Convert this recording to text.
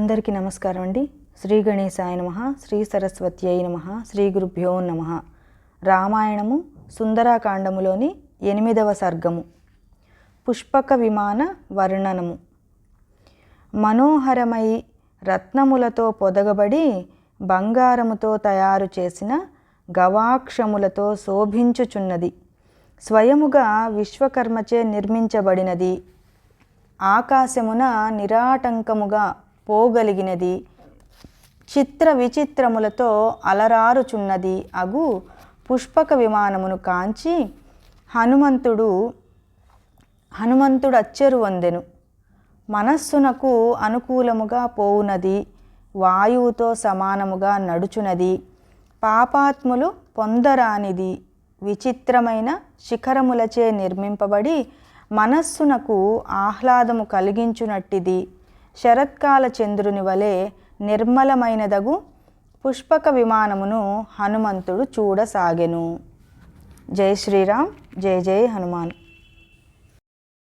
అందరికీ నమస్కారం అండి. శ్రీ గణేశాయ నమ శ్రీ సరస్వతి అయి నమ శ్రీ గురుభ్యో నమ. రామాయణము సుందరాకాండములోని ఎనిమిదవ సర్గము. పుష్పక విమాన వర్ణనము. మనోహరమై రత్నములతో పొదగబడి బంగారముతో తయారు చేసిన గవాక్షములతో శోభించుచున్నది. స్వయముగా విశ్వకర్మచే నిర్మించబడినది. ఆకాశమున నిరాటంకముగా పోగలిగినది. చిత్ర విచిత్రములతో అలరారుచున్నది అగు పుష్పక విమానమును కాంచి హనుమంతుడు హనుమంతుడు అచ్చెరు వందెను. మనస్సునకు అనుకూలముగా పోవునది వాయువుతో సమానముగా నడుచునది పాపాత్ములు పొందరానిది విచిత్రమైన శిఖరములచే నిర్మింపబడి మనస్సునకు ఆహ్లాదము కలిగించునట్టిది. శరత్కాల చంద్రుని వలె నిర్మలమైనదగు పుష్పక విమానమును హనుమంతుడు చూడసాగెను. జై శ్రీరామ్ జై జై హనుమాన్.